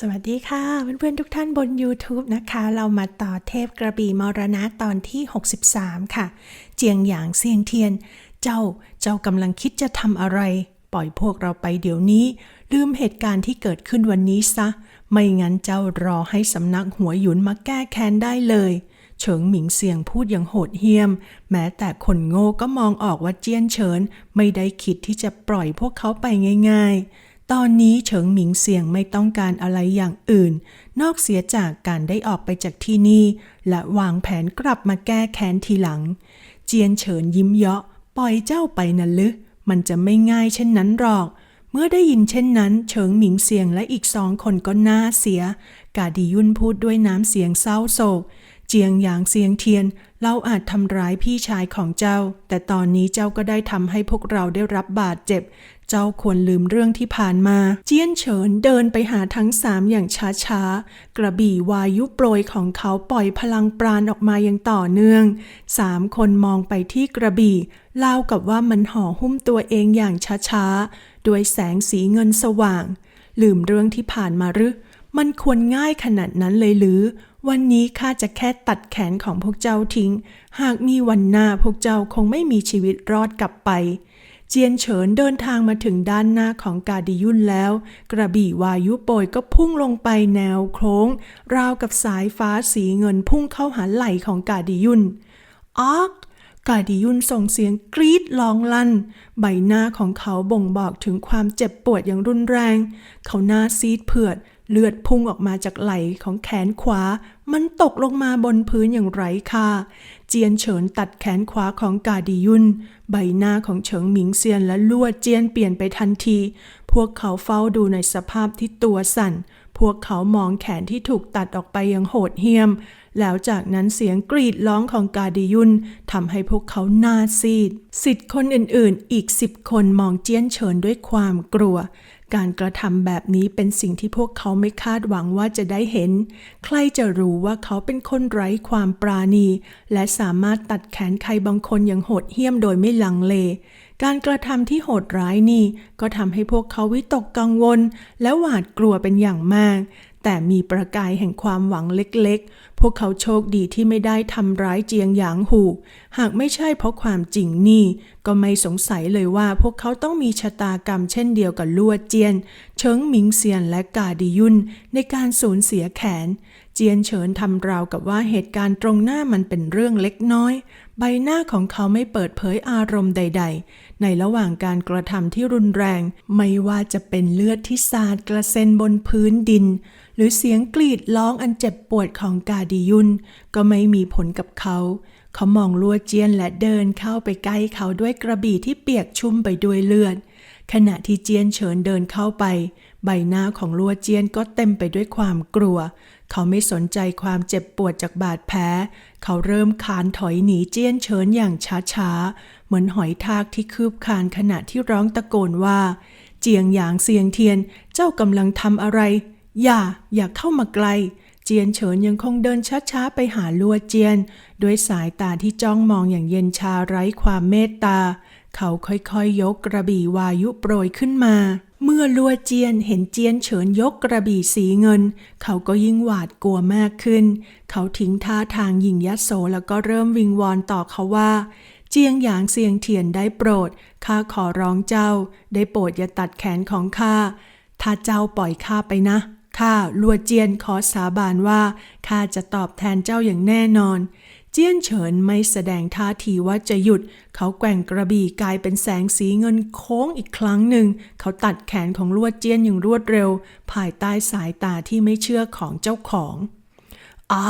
สวัสดีค่ะ เพื่อนๆทุกท่านบน YouTube นะคะ เรามาต่อเทพกระบี่มรณะตอนที่ 63 ค่ะ เจียงหยางเซียงเทียน เจ้าเจ้ากำลังคิดจะทำอะไร ปล่อยพวกเราไปเดี๋ยวนี้ ลืมเหตุการณ์ที่เกิดขึ้นวันนี้ซะ ไม่งั้นเจ้ารอให้สำนักหัวหยุนมาแก้แค้นได้เลยเฉิงหมิงเสียงพูดอย่างโหดเหี้ยม แม้แต่คนโง่ก็มองออกว่าเจียนเฉิน ไม่ได้คิดที่จะปล่อยพวกเขาไปง่าย ๆ ตอนนี้เฉิงหมิงเสียงไม่ต้องการอะไรอย่างอื่น นอกเสียจากการได้ออกไปจากที่นี่ และวางแผนกลับมาแก้แค้นทีหลัง เจียนเฉินยิ้มเยาะปล่อยเจ้าไปนะลึมันจะไม่ง่ายเช่นนั้นหรอก เมื่อได้ยินเช่นนั้น เฉิงหมิงเสียงและอีกสองคนก็น่าเสีย กาดียุ่นพูดด้วยน้ำเสียงเศร้าโศก เจียงหยางเสียงเทียน เราอาจทำร้ายพี่ชายของเจ้า แต่ตอนนี้เจ้าก็ได้ทำให้พวกเราได้รับบาดเจ็บ เจ้าควรลืมเรื่องที่ผ่านมา เจียนเฉินเดินไปหาทั้งสามอย่างช้าๆ กระบี่วายุโปรยของเขาปล่อยพลังปราณออกมาอย่างต่อเนื่อง สามคนมองไปที่กระบี่เล่ากับว่ามันห่อหุ้มตัวเองอย่างช้าๆ ด้วยแสงสีเงินสว่าง ลืมเรื่องที่ผ่านมาหรือมันควรง่ายขนาดนั้นเลยหรือ วันนี้ข้าจะแค่ตัดแขนของพวกเจ้าทิ้ง หากมีวันหน้าพวกเจ้าคงไม่มีชีวิตรอดกลับไป เจียนเฉินเดินทางมาถึงด้านหน้าของกาดิยุนแล้ว กระบี่วายุโปยก็พุ่งลงไปแนวโค้ง ราวกับสายฟ้าสีเงินพุ่งเข้าหาไหล่ของกาดิยุนออกกาดิยุนส่งเสียงกรีดร้องลั่น ใบหน้าของเขาบ่งบอกถึงความเจ็บปวดอย่างรุนแรง เขาหน้าซีดเผือด เลือดพุ่งออกมาจากไหล่ของแขนขวา มันตกลงมาบนพื้นอย่างไร้ค่า เจียนเฉินตัดแขนขวาของกาดิยุน ใบหน้าของเฉิงหมิงเซียนและลวดเจียนเปลี่ยนไปทันที พวกเขาเฝ้าดูในสภาพที่ตัวสั่น พวกเขามองแขนที่ถูกตัดออกไปอย่างโหดเหี้ยม แล้วจากนั้นเสียงกรีดร้องของกาดิยุนทำให้พวกเขาหน้าซีด สิทธิ์คนอื่นๆ อีกสิบคนมองเจียนเฉินด้วยความกลัว การกระทำแบบนี้เป็นสิ่งที่พวกเขาไม่คาดหวังว่าจะได้เห็น ใครจะรู้ว่าเขาเป็นคนไร้ความปราณี และสามารถตัดแขนใครบางคนอย่างโหดเหี้ยมโดยไม่ลังเล การกระทำที่โหดร้ายนี้ ก็ทำให้พวกเขาวิตกกังวล และหวาดกลัวเป็นอย่างมาก แต่มีประกายแห่งความหวังเล็กๆ พวกเขาโชคดีที่ไม่ได้ทำร้ายเจียงหยางหู หากไม่ใช่เพราะความจริงนี่ ก็ไม่สงสัยเลยว่าพวกเขาต้องมีชะตากรรมเช่นเดียวกับลวดเจียน เฉิงหมิงเซียนและกาดิยุนในการสูญเสียแขน เจียนเฉินทำราวกับว่าเหตุการณ์ตรงหน้ามันเป็นเรื่องเล็กน้อย ใบหน้าของเขาไม่เปิดเผยอารมณ์ใด ๆ ในระหว่างการกระทำที่รุนแรง ไม่ว่าจะเป็นเลือดที่สาดกระเซ็นบนพื้นดิน หรือเสียงกรีดร้องอันเจ็บปวดของกาดิยุน ก็ไม่มีผลกับเขา เขามองลัวเจียนและเดินเข้าไปใกล้เขาด้วยกระบี่ที่เปียกชุ่มไปด้วยเลือด ขณะที่เจียนเฉินเดินเข้าไป ใบหน้าของลัวเจียนก็เต็มไปด้วยความกลัว เขาไม่สนใจความเจ็บปวดจากบาดแผล เขาเริ่มคานถอยหนีเจียนเฉินอย่างช้าๆ เหมือนหอยทากที่คืบคานขณะที่ร้องตะโกนว่า เจียงหยางเซียงเทียน เจ้ากำลังทำอะไร อย่า อย่าเข้ามาไกล เจียนเฉินยังคงเดินช้าๆไปหาลัวเจียน ด้วยสายตาที่จ้องมองอย่างเย็นชาไร้ความเมตตา เขาค่อยๆยยกกระบี่วายุโปรยขึ้นมา เมื่อลัวเจียนเห็นเจียนเฉินยกกระบี่สีเงิน เขาก็ยิ่งหวาดกลัวมากขึ้น เขาทิ้งท่าทางหยิ่งยัดโสแล้วก็เริ่มวิงวอนต่อเขาว่าเจียงหยางเซียงเทียนได้โปรด ข้าขอร้องเจ้า ได้โปรดอย่าตัดแขนของข้า ถ้าเจ้าปล่อยข้าไปนะ ข้าลัวเจียนขอสาบานว่าข้าจะตอบแทนเจ้าอย่างแน่นอน เจียนเฉินไม่แสดงท่าทีว่าจะหยุด เขาแกว่งกระบี่กลายเป็นแสงสีเงินโค้งอีกครั้งหนึ่ง เขาตัดแขนของลวดเจียนอย่างรวดเร็ว ภายใต้สายตาที่ไม่เชื่อของเจ้าของอ่า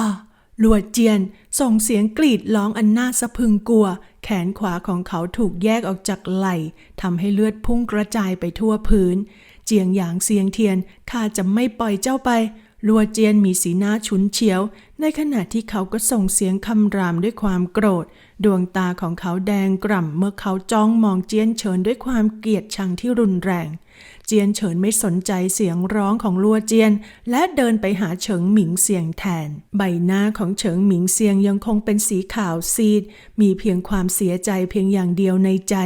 ลวดเจียนส่งเสียงกรีดร้องอันน่าสะพึงกลัว แขนขวาของเขาถูกแยกออกจากไหล่ทำให้เลือดพุ่งกระจายไปทั่วพื้น เจียงหยางเซียงเทียนข้าจะไม่ปล่อยเจ้าไป ลัวเจียนมีสีหน้าฉุนเฉียว ในขณะที่เขาก็ส่งเสียงคำรามด้วยความโกรธ ดวงตาของเขาแดงกร่ำเมื่อเขาจ้องมองเจียนเฉินด้วยความเกลียดชังที่รุนแรง เจียนเฉินไม่สนใจเสียงร้องของลัวเจียน และเดินไปหาเฉิงหมิงเซียงแทน ใบหน้าของเฉิงหมิงเซียงยังคงเป็นสีขาวซีด มีเพียงความเสียใจเพียงอย่างเดียวในใจ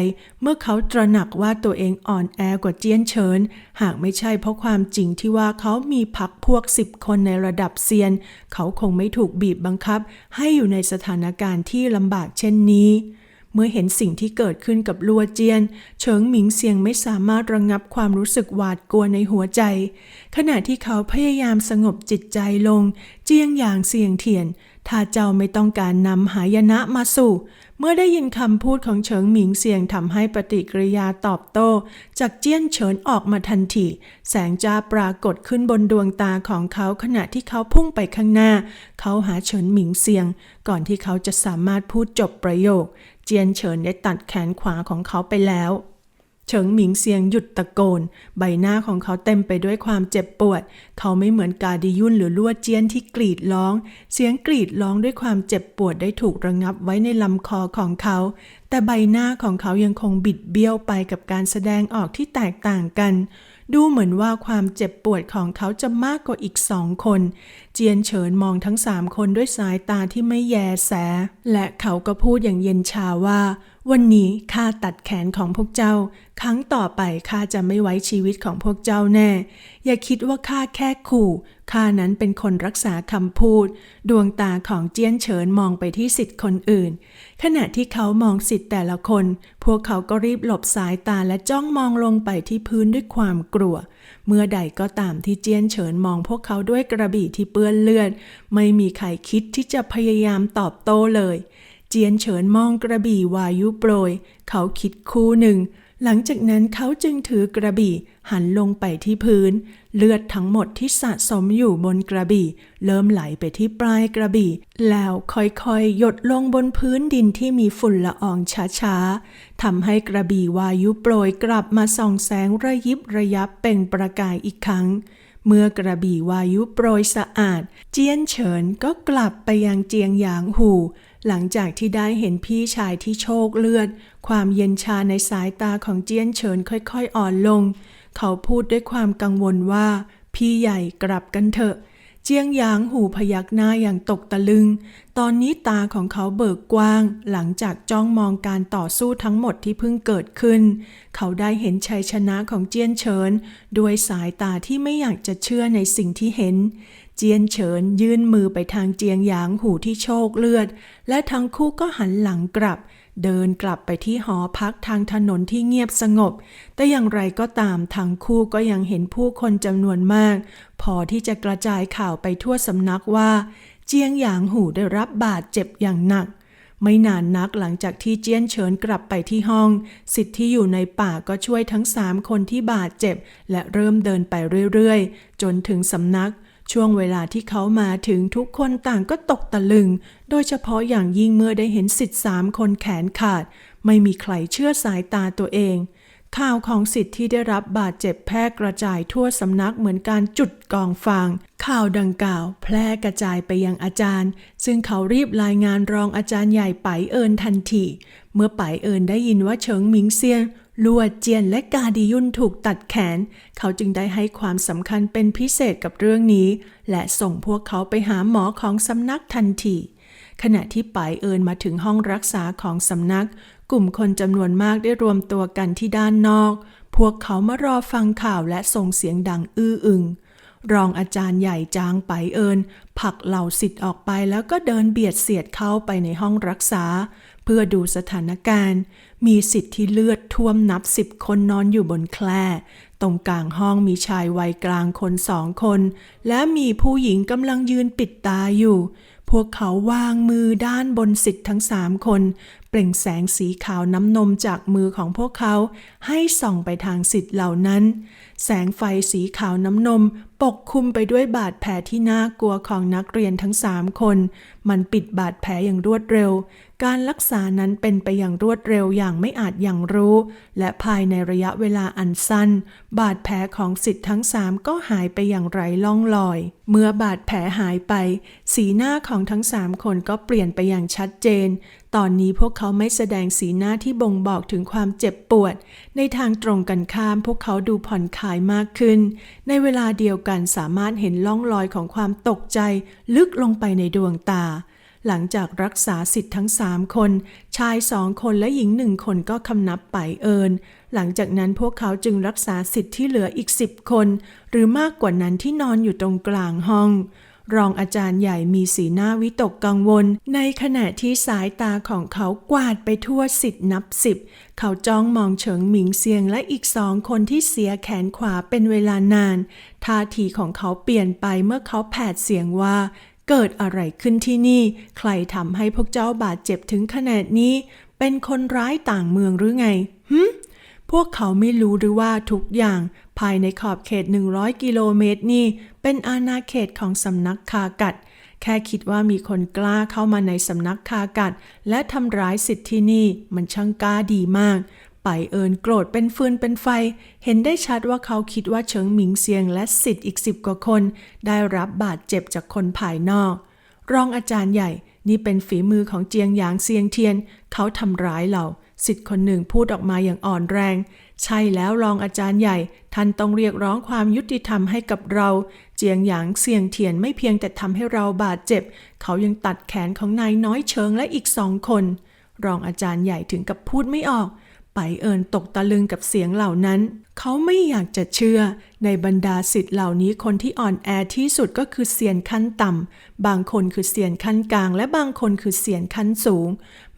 เมื่อเขาตระหนักว่าตัวเองอ่อนแอกว่าเจียนเฉิน หากไม่ใช่เพราะความจริงที่ว่าเขามีพักพวกสิบคนในระดับเซียน เขาคงไม่ถูกบีบบังคับ ให้อยู่ในสถานการณ์ที่ลำบากเช่นนี้ เมื่อเห็นสิ่งที่เกิดขึ้นกับลัวเจียน เฉิงหมิงเซียงไม่สามารถระงงับความรู้สึกหวาดกลัวในหัวใจ ขณะที่เขาพยายามสงบจิตใจลง เจียงอย่างเสียงเทียน ถ้าเจ้าไม่ต้องการนำหายนะมาสู่ เมื่อได้ยินคำพูดของเฉิงหมิงเซียงทำให้ปฏิกิริยาตอบโต้ จากเจี้ยนเฉินออกมาทันที แสงจ้าปรากฏขึ้นบนดวงตาของเขาขณะที่เขาพุ่งไปข้างหน้า เขาหาเฉินหมิงเซียง ก่อนที่เขาจะสามารถพูดจบประโยค เจียนเฉินได้ตัดแขนขวาของเขาไปแล้ว เฉิงหมิงเซียงหยุดตะโกน ใบหน้าของเขาเต็มไปด้วยความเจ็บปวด เขาไม่เหมือนกาดิยุนหรือลวดเจียนที่กรีดร้อง เสียงกรีดร้องด้วยความเจ็บปวดได้ถูกระงับไว้ในลำคอของเขา แต่ใบหน้าของเขายังคงบิดเบี้ยวไปกับการแสดงออกที่แตกต่างกัน ดูเหมือนว่าความเจ็บปวดของเขาจะมากกว่าอีกสองคน จียนเฉินมองทั้งสามคนด้วยสายตาที่ไม่แยแส และเขาก็พูดอย่างเย็นชาว่า วันนี้ข้าตัดแขนของพวกเจ้า ครั้งต่อไปข้าจะไม่ไว้ชีวิตของพวกเจ้าแน่ อย่าคิดว่าข้าแค่ขู่ข้านั้นเป็นคนรักษาคำพูด ดวงตาของเจียนเฉินมองไปที่สิทธิ์คนอื่น ขณะที่เขามองสิทธิ์แต่ละคน พวกเขาก็รีบหลบสายตาและจ้องมองลงไปที่พื้นด้วยความกลัว เมื่อใดก็ตามที่เจียนเฉินมองพวกเขาด้วยกระบี่ที่เปื้อนเลือด ไม่มีใครคิดที่จะพยายามตอบโต้เลย เจียนเฉินมองกระบี่วายุโปรย เขาคิดคู่หนึ่ง หลังจากนั้นเขาจึงถือกระบี่หันลงไปที่พื้น เลือดทั้งหมดที่สะสมอยู่บนกระบี่ เริ่มไหลไปที่ปลายกระบี่ แล้วค่อยๆ หยดลงบนพื้นดินที่มีฝุ่นละอองช้าๆทำให้กระบี่วายุโปรยกลับมาส่องแสงระยิบระยับเปล่งประกายอีกครั้ง เมื่อกระบี่วายุโปรยสะอาด เจียนเฉินก็กลับไปยังเจียงหยางหู หลังจากที่ได้เห็นพี่ชายที่โชคเลือด ความเย็นชาในสายตาของเจียนเฉินค่อยๆอ่อนลง เขาพูดด้วยความกังวลว่า พี่ใหญ่กลับกันเถอะ เจียงหยางหูพยักหน้าอย่างตกตะลึง ตอนนี้ตาของเขาเบิกกว้าง หลังจากจ้องมองการต่อสู้ทั้งหมดที่เพิ่งเกิดขึ้น เขาได้เห็นชัยชนะของเจียนเฉินด้วยสายตาที่ไม่อยากจะเชื่อในสิ่งที่เห็น เจียนเฉินยื่นมือไปทางเจียงหยางหูที่โชคเลือด และทั้งคู่ก็หันหลังกลับ เดินกลับไปที่หอพักทางถนนที่เงียบสงบ แต่อย่างไรก็ตามทั้งคู่ก็ยังเห็นผู้คนจำนวนมาก พอที่จะกระจายข่าวไปทั่วสำนักว่า เจียงหยางหูได้รับบาดเจ็บอย่างหนักไม่นานนักหลังจากที่เจียนเฉินกลับไปที่ห้อง สิทธิ์ที่อยู่ในป่าก็ช่วยทั้งสามคนที่บาดเจ็บ และเริ่มเดินไปเรื่อยๆ จนถึงสำนัก ช่วงเวลาที่เขามาถึงทุกคนต่างก็ตกตะลึง โดยเฉพาะอย่างยิ่งเมื่อได้เห็นสิทธิ์สามคนแขนขาด ไม่มีใครเชื่อสายตาตัวเอง ข่าวของสิทธิ์ที่ได้รับบาดเจ็บแพร่กระจายทั่วสำนักเหมือนการจุดกองฟาง ข่าวดังกล่าวแพร่กระจายไปยังอาจารย์ ซึ่งเขารีบรายงานรองอาจารย์ใหญ่ไปเอินทันที เมื่อไปเอินได้ยินว่าเฉิงหมิงเซียน ลวดเจียนและกาดิยุนถูกตัดแขน เขาจึงได้ให้ความสำคัญเป็นพิเศษกับเรื่องนี้ และส่งพวกเขาไปหาหมอของสำนักทันที ขณะที่ป่ายเอินมาถึงห้องรักษาของสำนัก กลุ่มคนจำนวนมากได้รวมตัวกันที่ด้านนอก พวกเขามารอฟังข่าวและส่งเสียงดังอื้ออึง รองอาจารย์ใหญ่จางไปเอินผลักเหล่าสิทธิ์ออกไปแล้วก็เดินเบียดเสียดเข้าไปในห้องรักษา เพื่อดูสถานการณ์ มีสิทธิ์ที่เลือดท่วมนับสิบคนนอนอยู่บนแคร่ตรงกลางห้องมีชายวัยกลางคนสองคน และมีผู้หญิงกำลังยืนปิดตาอยู่ พวกเขาวางมือด้านบนสิทธิ์ทั้งสามคน เปล่งแสงสีขาวน้ำนมจากมือของพวกเขา ให้ส่องไปทางสิทธิ์เหล่านั้น แสงไฟสีขาวน้ำนม ปกคลุมไปด้วยบาดแผลที่น่ากลัวของนักเรียนทั้งสามคน มันปิดบาดแผลอย่างรวดเร็ว การรักษานั้นเป็นไปอย่างรวดเร็วอย่างไม่อาจอย่างรู้ และภายในระยะเวลาอันสั้น บาดแผลของสิทธิ์ทั้งสามก็หายไปอย่างไร้ล่องรอย เมื่อบาดแผลหายไป สีหน้าของทั้งสามคนก็เปลี่ยนไปอย่างชัดเจน ตอนนี้พวกเขาไม่แสดงสีหน้าที่บ่งบอกถึงความเจ็บปวด ในทางตรงกันข้ามพวกเขาดูผ่อนคลายมากขึ้น ในเวลาเดียวกันสามารถเห็นล่องรอยของความตกใจ ลึกลงไปในดวงตา หลังจากรักษาสิทธิ์ทั้งสามคน ชายสองคนและหญิงหนึ่งคนก็คำนับไปเอินหลังจากนั้นพวกเขาจึงรักษาสิทธิ์ที่เหลืออีกสิบคน หรือมากกว่านั้นที่นอนอยู่ตรงกลางห้อง รองอาจารย์ใหญ่มีสีหน้าวิตกกังวล ในขณะที่สายตาของเขากวาดไปทั่วสิทธิ์นับสิบ เขาจ้องมองเฉิงหมิงเซียงและอีกสองคนที่เสียแขนขวาเป็นเวลานาน ท่าทีของเขาเปลี่ยนไปเมื่อเขาแผดเสียงว่า เกิดอะไรขึ้นที่นี่ ใครทำให้พวกเจ้าบาดเจ็บถึงขนาดนี้ เป็นคนร้ายต่างเมืองหรือไงหึ พวกเขาไม่รู้หรือว่าทุกอย่างภายในขอบเขต 100 กิโลเมตรนี่เป็นอาณาเขตของสำนักคากัด แค่คิดว่ามีคนกล้าเข้ามาในสำนักคากัด และทำร้ายสิทธิ์ที่นี่มันช่างกล้าดีมาก ไปเอินโกรธเป็นฟืนเป็นไฟ เห็นได้ชัดว่าเขาคิดว่าเฉิงหมิงเซียงและสิทธิ์อีกสิบกว่าคน ได้รับบาดเจ็บจากคนภายนอก รองอาจารย์ใหญ่นี่เป็นฝีมือของเจียงหยางเซียงเทียน เขาทำร้ายเรา สิทธิ์คนหนึ่งพูดออกมาอย่างอ่อนแรง ใช่แล้วรองอาจารย์ใหญ่ ท่านต้องเรียกร้องความยุติธรรมให้กับเรา เจียงหยางเสียงเทียนไม่เพียงแต่ทำให้เราบาดเจ็บ เขายังตัดแขนของนายน้อยเชิงและอีกสองคน รองอาจารย์ใหญ่ถึงกับพูดไม่ออก ไปเอิญตกตะลึงกับเสียงเหล่านั้น เขาไม่อยากจะเชื่อ ในบรรดาสิทธิ์เหล่านี้คนที่อ่อนแอที่สุดก็คือเสียนขั้นต่ำ บางคนคือเสียนขั้นกลาง และบางคนคือเสียนขั้นสูง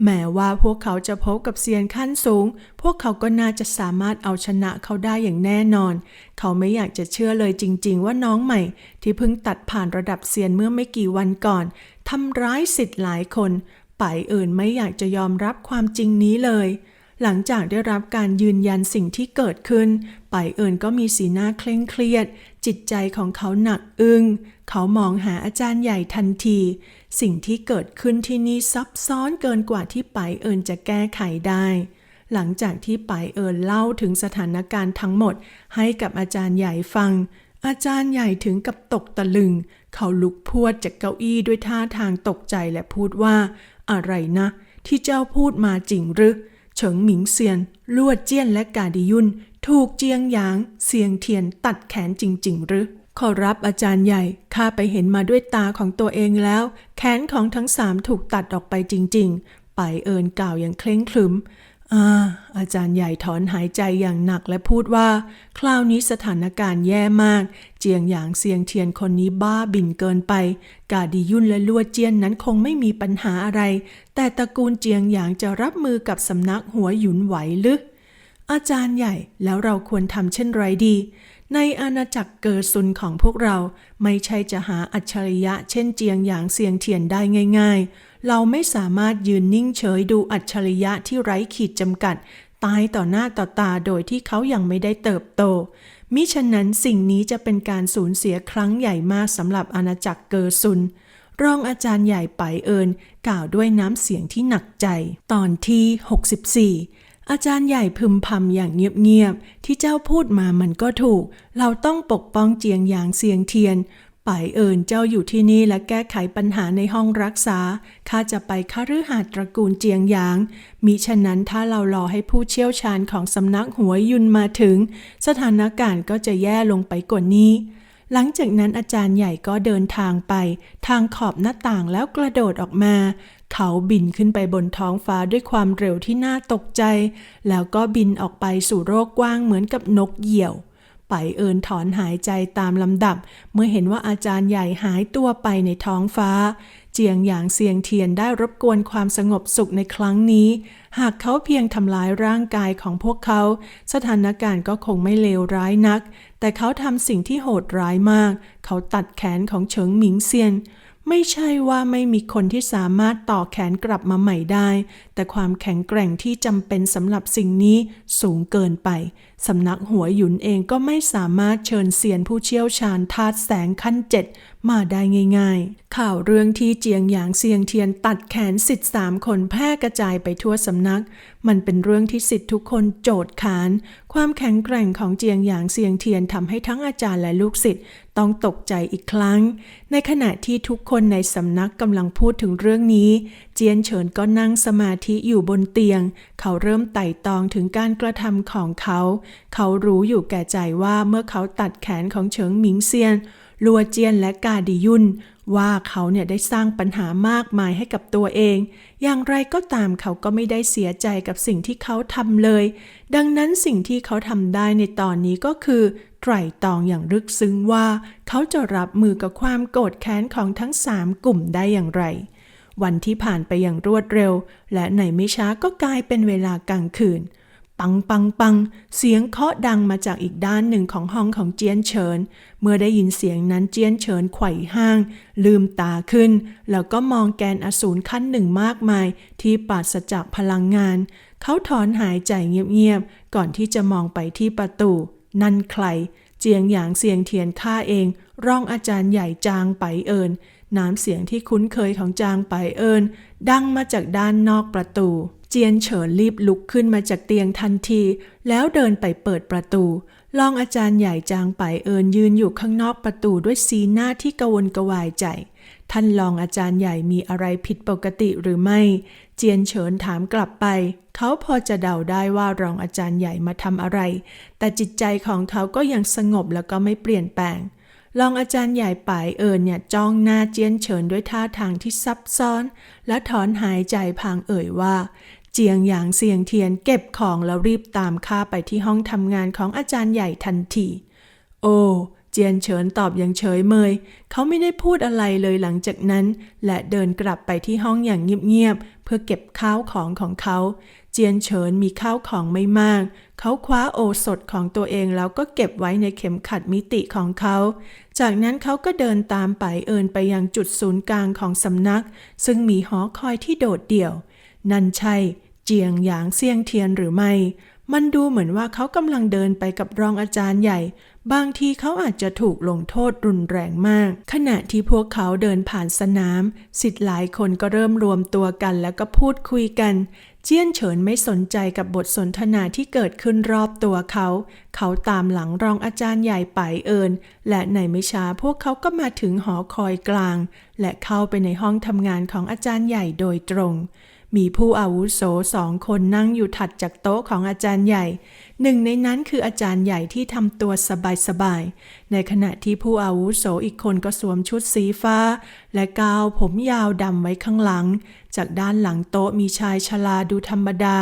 แม้ว่าพวกเขาจะพบกับเสียนขั้นสูง พวกเขาก็น่าจะสามารถเอาชนะเขาได้อย่างแน่นอน เขาไม่อยากจะเชื่อเลยจริง ๆ ว่าน้องใหม่ ที่เพิ่งตัดผ่านระดับเซียนเมื่อไม่กี่วันก่อนทำร้ายสิทธิ์หลายคน ไปเอิญไม่อยากจะยอมรับความจริงนี้เลย หลังจากได้รับการยืนยันสิ่งที่เกิดขึ้น ไปเอิญก็มีสีหน้าเคร่งเครียด จิตใจของเขาหนักอึง้ง เขามองหาอาจารย์ใหญ่ทันที สิ่งที่เกิดขึ้นที่นี่ซับซ้อนเกินกว่าที่ไปเอิญจะแก้ไขได้ หลังจากที่ไปเอิญเล่าถึงสถานการณ์ทั้งหมด ให้กับอาจารย์ใหญ่ฟัง อาจารย์ใหญ่ถึงกับตกตะลึง เขาลุกพรวดจากเก้าอี้ด้วยท่าทางตกใจและพูดว่า อะไรนะ ที่เจ้าพูดมาจริงหรือ เฉิงหมิงเซียน ลวดเจี้ยนและกาดิยุนถูกเจียงหยาง เสียงเทียนตัดแขนจริง ๆ หรือ ขอรับอาจารย์ใหญ่ ข้าไปเห็นมาด้วยตาของตัวเองแล้ว แขนของทั้งสามถูกตัดออกไปจริง ๆ ไปเอินกล่าวอย่างเคร่งครึม อาอาจารย์ใหญ่ถอนหายใจอย่างหนักและพูดว่า คราวนี้สถานการณ์แย่มาก เจียงหยางเซียงเทียนคนนี้บ้าบินเกินไป กาดียุ่นและลวดเจียนนั้นคงไม่มีปัญหาอะไร แต่ตระกูลเจียงหยางจะรับมือกับสำนักหัวหยุนไหวหรืออาจารย์ใหญ่แล้วเราควรทำเช่นไรดี ในอาณาจักรเกิดซุนของพวกเราไม่ใช่จะหาอัจฉริยะเช่นเจียงหยางเซียงเทียนได้ง่าย ๆ เราไม่สามารถยืนนิ่งเฉยดูอัจฉริยะที่ไร้ขีดจำกัด ตายต่อหน้าต่อตาโดยที่เขายังไม่ได้เติบโต มิฉะนั้นสิ่งนี้จะเป็นการสูญเสียครั้งใหญ่มากสำหรับอาณาจักรเกอร์ซุนรองอาจารย์ใหญ่ไปเอิญกล่าวด้วยน้ำเสียงที่หนักใจ ตอนที่ 64 อาจารย์ใหญ่พึมพำอย่างเงียบๆ ที่เจ้าพูดมามันก็ถูก เราต้องปกป้องเจียงหยางเซียงเทียน ไปเอิญเจ้าอยู่ที่นี่และแก้ไขปัญหาในห้องรักษา ข้าจะไปคฤหาสน์ตระกูลเจียงหยาง มิฉะนั้นถ้าเรารอให้ผู้เชี่ยวชาญของสำนักหัวยุนมาถึง สถานการณ์ก็จะแย่ลงไปกว่านี้ หลังจากนั้นอาจารย์ใหญ่ก็เดินทางไป ทางขอบหน้าต่างแล้วกระโดดออกมา เขาบินขึ้นไปบนท้องฟ้าด้วยความเร็วที่น่าตกใจ แล้วก็บินออกไปสู่โลกกว้างเหมือนกับนกเหยี่ยว ไปเอินถอนหายใจตามลำดับ เมื่อเห็นว่าอาจารย์ใหญ่หายตัวไปในท้องฟ้า เจียงหยางเซียงเทียนได้รบกวนความสงบสุขในครั้งนี้ หากเขาเพียงทำลายร่างกายของพวกเขา สถานการณ์ก็คงไม่เลวร้ายนัก แต่เขาทำสิ่งที่โหดร้ายมาก เขาตัดแขนของเฉิงหมิงเซียนไม่ใช่ว่าไม่มีคนที่สามารถต่อแขนกลับมาใหม่ได้ แต่ความแข็งแกร่งที่จำเป็นสำหรับสิ่งนี้สูงเกินไป สำนักหัวหยุนเองก็ไม่สามารถเชิญเซียนผู้เชี่ยวชาญธาตุแสงขั้นเจ็ดมาได้ง่าย ๆ ข่าวเรื่องที่เจียงหยางเซียงเทียนตัดแขนสิทธิ์สามคนแพร่กระจายไปทั่วสำนัก มันเป็นเรื่องที่สิทธิ์ทุกคนโจทย์ขาน ความแข็งแกร่งของเจียงหยางเซียงเทียนทำให้ทั้งอาจารย์และลูกศิษย์ต้องตกใจอีกครั้ง ในขณะที่ทุกคนในสำนักกำลังพูดถึงเรื่องนี้ เจียนเฉินก็นั่งสมาธิอยู่บนเตียง เขาเริ่มไต่ตองถึงการกระทำของเขาเขารู้อยู่แก่ใจว่าเมื่อเขาตัดแขนของเฉิงหมิงเซียน ลัวเจียนและกาดิยุนว่าเขาเนี่ยได้สร้างปัญหามากมายให้กับตัวเอง อย่างไรก็ตามเขาก็ไม่ได้เสียใจกับสิ่งที่เขาทำเลย ดังนั้นสิ่งที่เขาทำได้ในตอนนี้ก็คือไตร่ตรองอย่างลึกซึ้งว่า เขาจะรับมือกับความโกรธแค้นของทั้งสามกลุ่มได้อย่างไร วันที่ผ่านไปอย่างรวดเร็ว และในไม่ช้าก็กลายเป็นเวลากลางคืน ปังปังปัง เสียงเคาะดังมาจากอีกด้านหนึ่งของห้องของเจียนเฉิน เมื่อได้ยินเสียงนั้นเจียนเฉินไขว่ห้าง ลืมตาขึ้น แล้วก็มองแกนอสูรขั้นหนึ่งมากมาย ที่ปราศจากพลังงาน เขาถอนหายใจเงียบๆ ก่อนที่จะมองไปที่ประตู นั่นใคร เจียงหยางเสียงเทียนข้าเอง ร่องอาจารย์ใหญ่จางไปเอิญน้ำเสียงที่คุ้นเคยของจางไปเอิญดังมาจากด้านนอกประตู เจียนเฉินรีบลุกขึ้นมาจากเตียงทันที แล้วเดินไปเปิดประตูรองอาจารย์ใหญ่จางไปเอิญยืนอยู่ข้างนอกประตูด้วยสีหน้าที่กวนกระวายใจ ท่านรองอาจารย์ใหญ่มีอะไรผิดปกติหรือไม่ เจียนเฉินถามกลับไป เขาพอจะเดาได้ว่ารองอาจารย์ใหญ่มาทำอะไร แต่จิตใจของเขาก็ยังสงบแล้วก็ไม่เปลี่ยนแปลงรองอาจารย์ใหญ่ป่ายเอิญเนี่ยจ้องหน้าเจียนเฉินด้วยท่าทางที่ซับซ้อน และถอนหายใจพางเอ่ยว่า จียงหยางเสียงเทียนเก็บของแล้วรีบตามข้าไปที่ห้องทำงานของอาจารย์ใหญ่ทันที โอ้เจียนเฉินตอบอย่างเฉยเมย เขาไม่ได้พูดอะไรเลยหลังจากนั้น และเดินกลับไปที่ห้องอย่างเงียบๆ เพื่อเก็บข้าวของของเขา เจียนเฉินมีข้าวของไม่มาก เขาคว้าโอสถของตัวเองแล้วก็เก็บไว้ในเข็มขัดมิติของเขา จากนั้นเขาก็เดินตามไปเอินไปยังจุดศูนย์กลางของสำนัก ซึ่งมีหอคอยที่โดดเดี่ยว นั่นใช่เจียงหยางเซียงเทียนหรือไม่ มันดูเหมือนว่าเขากำลังเดินไปกับรองอาจารย์ใหญ่ บางทีเขาอาจจะถูกลงโทษรุนแรงมาก ขณะที่พวกเขาเดินผ่านสนาม สิทธิ์หลายคนก็เริ่มรวมตัวกันแล้วก็พูดคุยกัน เจี้ยนเฉินไม่สนใจกับบทสนทนาที่เกิดขึ้นรอบตัวเขา เขาตามหลังรองอาจารย์ใหญ่ไปเอิญและในไม่ช้าพวกเขาก็มาถึงหอคอยกลาง และเข้าไปในห้องทำงานของอาจารย์ใหญ่โดยตรง มีผู้อาวุโสสองคนนั่งอยู่ถัดจากโต๊ะของอาจารย์ใหญ่ หนึ่งในนั้นคืออาจารย์ใหญ่ที่ทำตัวสบายๆ ในขณะที่ผู้อาวุโสอีกคนก็สวมชุดสีฟ้า และกาวผมยาวดำไว้ข้างหลัง จากด้านหลังโต๊ะมีชายชราดูธรรมดา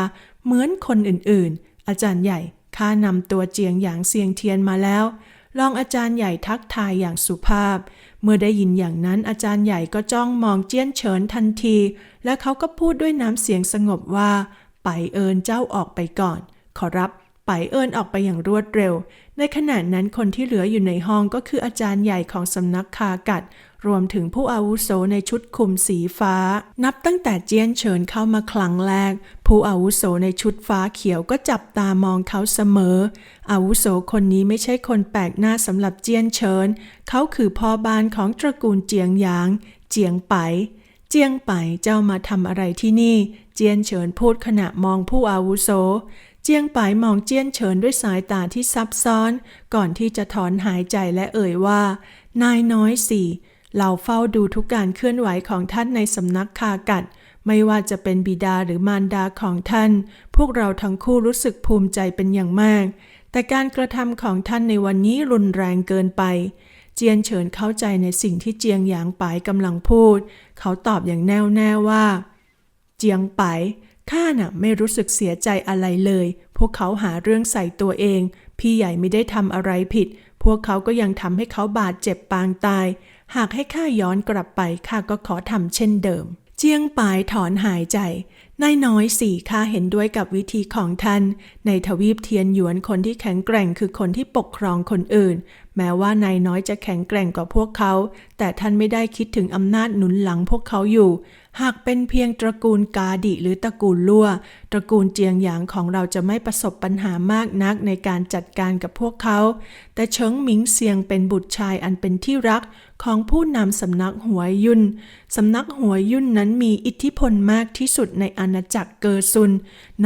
เหมือนคนอื่นๆ อาจารย์ใหญ่ข้านำตัวเจียงหยางเซียงเทียนมาแล้ว รองอาจารย์ใหญ่ทักทายอย่างสุภาพ เมื่อได้ยินอย่างนั้นอาจารย์ใหญ่ก็จ้องมองเจี้ยนเฉินทันที และเขาก็พูดด้วยน้ำเสียงสงบว่า ไปเอิญเจ้าออกไปก่อน ขอรับไปเอิญออกไปอย่างรวดเร็ว ในขณะนั้นคนที่เหลืออยู่ในห้องก็คืออาจารย์ใหญ่ของสำนักคากัด รวมถึงผู้อาวุโสในชุดคลุมสีฟ้า นับตั้งแต่เจียนเฉินเข้ามาครั้งแรก ผู้อาวุโสในชุดฟ้าเขียวก็จับตามองเขาเสมอ อาวุโสคนนี้ไม่ใช่คนแปลกหน้าสำหรับเจียนเฉิน เขาคือพ่อบ้านของตระกูลเจียงหยาง เจียงไป เจียงไปเจ้ามาทำอะไรที่นี่ เจียนเฉินพูดขณะมองผู้อาวุโสเจียงไปมองเจียนเฉินด้วยสายตาที่ซับซ้อน ก่อนที่จะถอนหายใจและเอ่ยว่า นายน้อยสี่ เราเฝ้าดูทุกการเคลื่อนไหวของท่านในสำนักคากัด ไม่ว่าจะเป็นบิดาหรือมารดาของท่าน พวกเราทั้งคู่รู้สึกภูมิใจเป็นอย่างมาก แต่การกระทำของท่านในวันนี้รุนแรงเกินไป เจียนเฉินเข้าใจในสิ่งที่เจียงหยางปายกำลังพูด เขาตอบอย่างแน่วแน่ว่า เจียงไปข้าน่ะไม่รู้สึกเสียใจอะไรเลย พวกเขาหาเรื่องใส่ตัวเอง พี่ใหญ่ไม่ได้ทำอะไรผิด พวกเขาก็ยังทำให้เขาบาดเจ็บปางตาย หากให้ข้าย้อนกลับไปข้าก็ขอทำเช่นเดิม เจียงปายถอนหายใจนายน้อยสี่ข้าเห็นด้วยกับวิธีของท่าน ในทวีปเทียนหยวนคนที่แข็งแกร่งคือคนที่ปกครองคนอื่น แม้ว่านายน้อยจะแข็งแกร่งกว่าพวกเขา แต่ท่านไม่ได้คิดถึงอำนาจหนุนหลังพวกเขาอยู่ หากเป็นเพียงตระกูลกาดิหรือตระกูลลั่ว ตระกูลเจียงหยางของเราจะไม่ประสบปัญหามากนักในการจัดการกับพวกเขา แต่เฉิงหมิงเซียงเป็นบุตรชายอันเป็นที่รักของผู้นำสำนักหัวยุนสำนักหัวยุนนั้นมีอิทธิพลมากที่สุดในอาณาจักรเกอซุน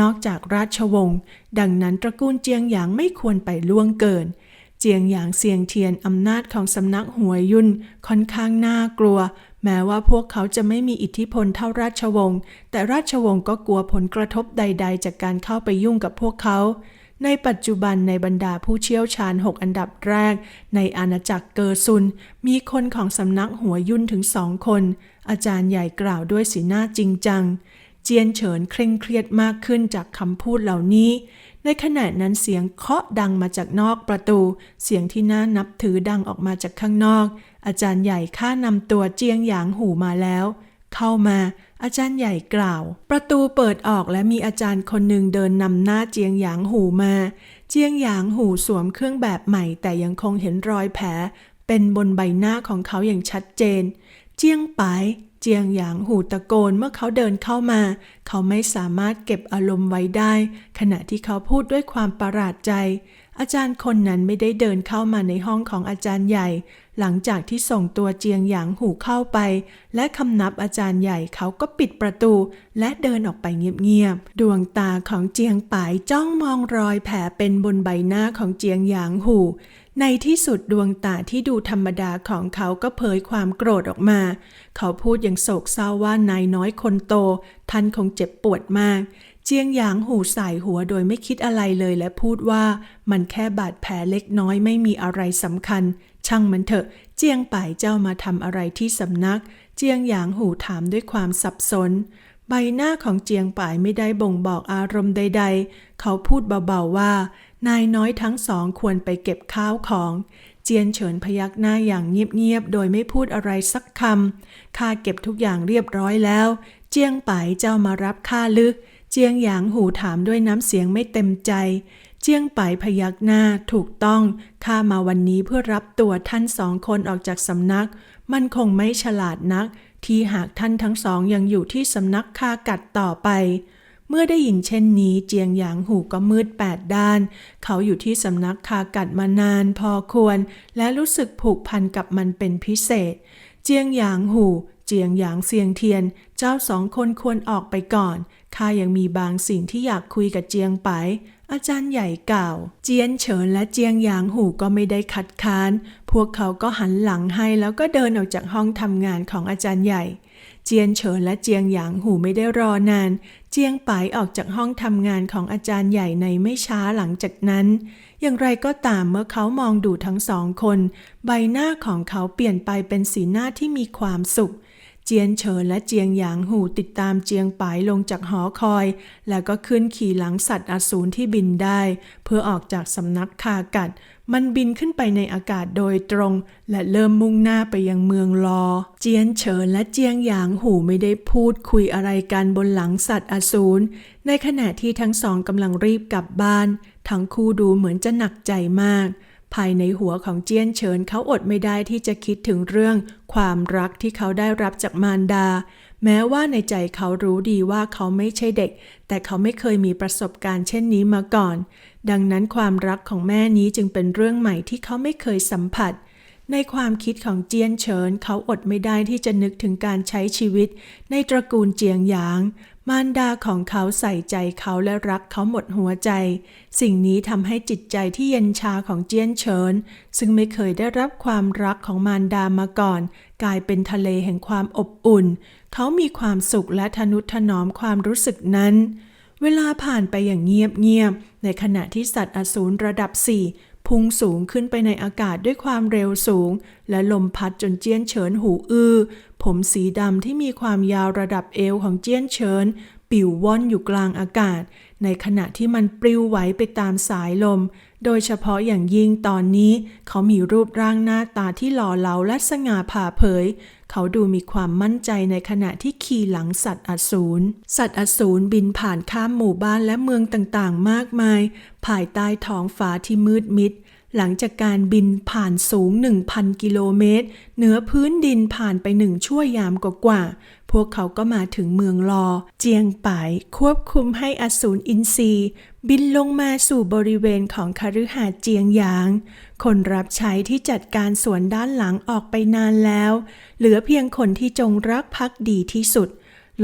นอกจากราชวงศ์ ดังนั้นตระกูลเจียงหยางไม่ควรไปล่วงเกินเจียงหยางเซียงเทียนอำนาจของสำนักหัวยุนค่อนข้างน่ากลัว แม้ว่าพวกเขาจะไม่มีอิทธิพลเท่าราชวงศ์ แต่ราชวงศ์ก็กลัวผลกระทบใด ๆ จากการเข้าไปยุ่งกับพวกเขา ในปัจจุบันในบรรดาผู้เชี่ยวชาญ 6 อันดับแรก ในอาณาจักรเกอร์ซุน มีคนของสำนักหัวยุ่นถึงสองคน อาจารย์ใหญ่กล่าวด้วยสีหน้าจริงจัง เจียนเฉินเคร่งเครียดมากขึ้นจากคำพูดเหล่านี้ ในขณะนั้นเสียงเคาะดังมาจากนอกประตู เสียงที่น่านับถือดังออกมาจากข้างนอก อาจารย์ใหญ่ข้านำตัวเจียงหยางหูมาแล้ว เข้ามาอาจารย์ใหญ่กล่าว ประตูเปิดออกและมีอาจารย์คนหนึ่งเดินนำหน้าเจียงหยางหูมา เจียงหยางหูสวมเครื่องแบบใหม่ แต่ยังคงเห็นรอยแผล เป็นบนใบหน้าของเขาอย่างชัดเจน เจียงไป เจียงหยางหูตะโกนเมื่อเขาเดินเข้ามา เขาไม่สามารถเก็บอารมณ์ไว้ได้ ขณะที่เขาพูดด้วยความประหลาดใจ อาจารย์คนนั้นไม่ได้เดินเข้ามาในห้องของอาจารย์ใหญ่ หลังจากที่ส่งตัวเจียงหยางหูเข้าไป และคำนับอาจารย์ใหญ่เขาก็ปิดประตู และเดินออกไปเงียบๆ ดวงตาของเจียงป่ายจ้องมองรอยแผลเป็นบนใบหน้าของเจียงหยางหู ในที่สุดดวงตาที่ดูธรรมดาของเขาก็เผยความโกรธออกมา เขาพูดอย่างโศกเศร้าว่านายน้อยคนโต ท่านคงเจ็บปวดมาก เจียงหยางหูใสายหัวโดยไม่คิดอะไรเลยและพูดว่ามันแค่บาดแผลเล็กน้อยไม่มีอะไรสำคัญ ช่างมันเถอะ เจียงป่ายเจ้ามาทำอะไรที่สำนัก เจียงหยางหูถามด้วยความสับสนใบหน้าของเจียงป่ายไม่ได้บ่งบอกอารมณ์ใด ๆ เขาพูดเบาๆว่า นายน้อยทั้งสองควรไปเก็บข้าวของ เจียนเฉินพยักหน้าอย่างเงียบๆ โดยไม่พูดอะไรสักคำ ข้าเก็บทุกอย่างเรียบร้อยแล้ว เจียงป่ายเจ้ามารับข้าลึก เจียงหยางหูถามด้วยน้ำเสียงไม่เต็มใจ เจียงป่ายพยักหน้าถูกต้อง ข้ามาวันนี้เพื่อรับตัวท่านสองคนออกจากสำนัก มันคงไม่ฉลาดนัก ที่หากท่านทั้งสองยังอยู่ที่สำนักคากัดต่อไป เมื่อได้ยินเช่นนี้เจียงหยางหูก็มืดแปดด้าน เขาอยู่ที่สำนักคากัดมานานพอควร และรู้สึกผูกพันกับมันเป็นพิเศษ เจียงหยางหู เจียงหยางเซียงเทียน เจ้าสองคนควรออกไปก่อนข้ายังมีบางสิ่งที่อยากคุยกับเจียงไป อาจารย์ใหญ่กล่าว เจียนเฉินและเจียงหยางหูก็ไม่ได้คัดค้าน พวกเขาก็หันหลังให้แล้วก็เดินออกจากห้องทำงานของอาจารย์ใหญ่ เจียนเฉินและเจียงหยางหูไม่ได้รอนาน เจียงไปายออกจากห้องทำงานของอาจารย์ใหญ่ในไม่ช้าหลังจากนั้น อย่างไรก็ตามเมื่อเขามองดูทั้งสองคน ใบหน้าของเขาเปลี่ยนไปเป็นสีหน้าที่มีความสุข เจียนเฉินและเจียงหยางหูติดตามเจียงปายลงจากหอคอย แล้วก็ขึ้นขี่หลังสัตว์อสูรที่บินได้ เพื่อออกจากสำนักคากัด มันบินขึ้นไปในอากาศโดยตรง และเริ่มมุ่งหน้าไปยังเมืองลอ เจียนเฉินและเจียงหยางหูไม่ได้พูดคุยอะไรกันบนหลังสัตว์อสูร ในขณะที่ทั้งสองกำลังรีบกลับบ้าน ทั้งคู่ดูเหมือนจะหนักใจมาก ภายในหัวของเจียนเฉินเขาอดไม่ได้ที่จะคิดถึงเรื่อง ความรักที่เขาได้รับจากมารดา แม้ว่าในใจเขารู้ดีว่าเขาไม่ใช่เด็ก แต่เขาไม่เคยมีประสบการณ์เช่นนี้มาก่อน ดังนั้นความรักของแม่นี้จึงเป็นเรื่องใหม่ที่เขาไม่เคยสัมผัส ในความคิดของเจียนเฉิน เขาอดไม่ได้ที่จะนึกถึงการใช้ชีวิต ในตระกูลเจียงหยาง มารดาของเขาใส่ใจเขาและรักเขาหมดหัวใจ สิ่งนี้ทำให้จิตใจที่เย็นชาของเจียนเฉิน ซึ่งไม่เคยได้รับความรักของมารดามาก่อน กลายเป็นทะเลแห่งความอบอุ่น เขามีความสุขและทนุถนอมความรู้สึกนั้น เวลาผ่านไปอย่างเงียบๆในขณะที่สัตว์อสูรระดับสี่พุ่งสูงขึ้นไปในอากาศด้วยความเร็วสูง และลมพัดจนเจี้ยนเฉินหูอื้อ ผมสีดำที่มีความยาวระดับเอวของเจี้ยนเฉินปปิวว่อนอยู่กลางอากาศ ในขณะที่มันปลิวไหวไปตามสายลม โดยเฉพาะอย่างยิ่งตอนนี้เขามีรูปร่างหน้าตาที่หล่อเหลาและสง่าผ่าเผย เขาดูมีความมั่นใจในขณะที่ขี่หลังสัตว์อสูร สัตว์อสูรบินผ่านข้ามหมู่บ้านและเมืองต่างๆ มากมาย ภายใต้ท้องฟ้าที่มืดมิด หลังจากการบินผ่านสูง 1,000 กิโลเมตร เหนือพื้นดินผ่านไปหนึ่งชั่วยามกว่าพวกเขาก็มาถึงเมืองลอ เจียงป่ายควบคุมให้อสูรอินทรี บินลงมาสู่บริเวณของคฤหาสน์เจียงหยาง คนรับใช้ที่จัดการสวนด้านหลังออกไปนานแล้ว เหลือเพียงคนที่จงรักภักดีที่สุด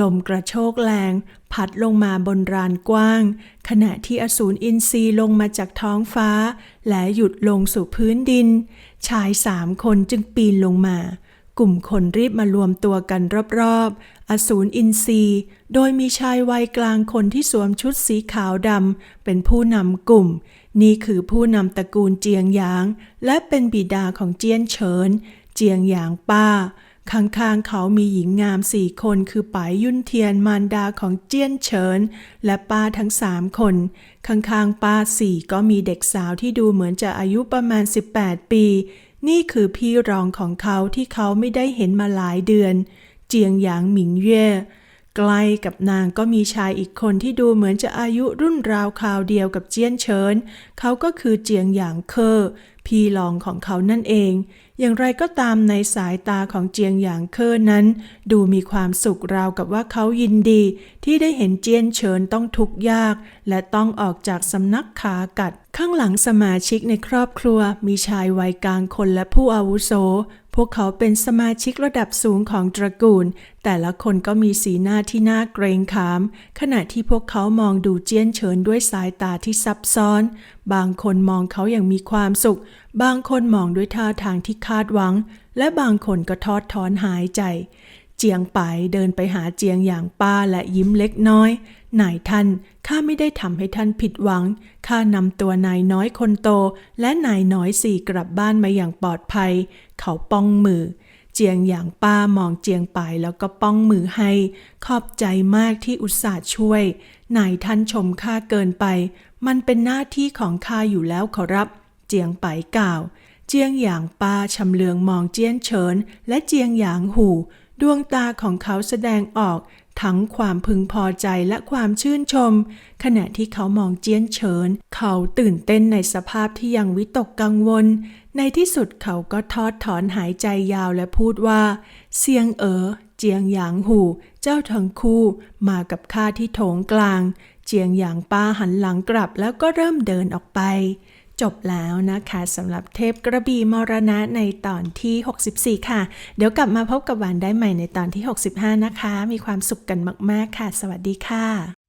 ลมกระโชกแรง พัดลงมาบนรานกว้าง ขณะที่อสูรอินทรีลงมาจากท้องฟ้า และหยุดลงสู่พื้นดิน ชายสามคนจึงปีนลงมา กลุ่มคนรีบมารวมตัวกันรอบๆ อสูรอินทรีโดยมีชายวัยกลางคนที่สวมชุดสีขาวดำเป็นผู้นำกลุ่ม นี่คือผู้นำตระกูลเจียงหยาง และเป็นบิดาของเจียนเฉิน เจียงหยางป้า ข้างๆเขามีหญิงงามสี่คนคือป๋ายยุ่นเทียนมารดาของเจี้ยนเฉิน และป้าทั้งสามคน ข้างๆป้าสี่ก็มีเด็กสาวที่ดูเหมือนจะอายุประมาณ 18 ปี นี่คือพี่รองของเขาที่เขาไม่ได้เห็นมาหลายเดือน เจียงหยางหมิงเย่ใกล้กับนางก็มีชายอีกคนที่ดูเหมือนจะอายุรุ่นราวคราวเดียวกับเจียนเฉิน เขาก็คือเจียงหยางเคอพี่รองของเขานั่นเอง อย่างไรก็ตามในสายตาของเจียงหยางเคอนั้น ดูมีความสุขราวกับว่าเขายินดี ที่ได้เห็นเจียนเฉินต้องทุกข์ยาก และต้องออกจากสำนักขากัด ข้างหลังสมาชิกในครอบครัวมีชายวัยกลางคนและผู้อาวุโส พวกเขาเป็นสมาชิกระดับสูงของตระกูล แต่ละคนก็มีสีหน้าที่น่าเกรงขาม ขณะที่พวกเขามองดูเจียนเฉินด้วยสายตาที่ซับซ้อน บางคนมองเขาอย่างมีความสุข บางคนมองด้วยท่าทางที่คาดหวัง และบางคนก็ทอดถอนหายใจ เจียงไปเดินไปหาเจียงอย่างป้าและยิ้มเล็กน้อย นายท่าน ข้าไม่ได้ทำให้ท่านผิดหวัง ข้านำตัวนายน้อยคนโต และนายน้อยสี่กลับบ้านมาอย่างปลอดภัย เขาป้องมือ เจียงอย่างป้ามองเจียงไปแล้วก็ป้องมือให้ ขอบใจมากที่อุตส่าห์ช่วย นายท่านชมข้าเกินไป มันเป็นหน้าที่ของข้าอยู่แล้วขอรับ เจียงไปกล่าว เจียงหยางป้าชำเลืองมองเจียนเฉินและเจียงหยางหูดวงตาของเขาแสดงออก ทั้งความพึงพอใจและความชื่นชม ขณะที่เขามองเจียนเฉิน เขาตื่นเต้นในสภาพที่ยังวิตกกังวล ในที่สุดเขาก็ทอดถอนหายใจยาวและพูดว่าเสียงเอ๋อเจียงหยางหู เจ้าทั้งคู่มากับข้าที่โถงกลาง เจียงหยางป้าหันหลังกลับแล้วก็เริ่มเดินออกไป จบแล้วนะคะสำหรับเทพกระบี่มรณะในตอนที่ 64 ค่ะ เดี๋ยวกลับมาพบกับหวานได้ใหม่ในตอนที่ 65 นะคะ มีความสุขกันมาก ๆ ค่ะ สวัสดีค่ะ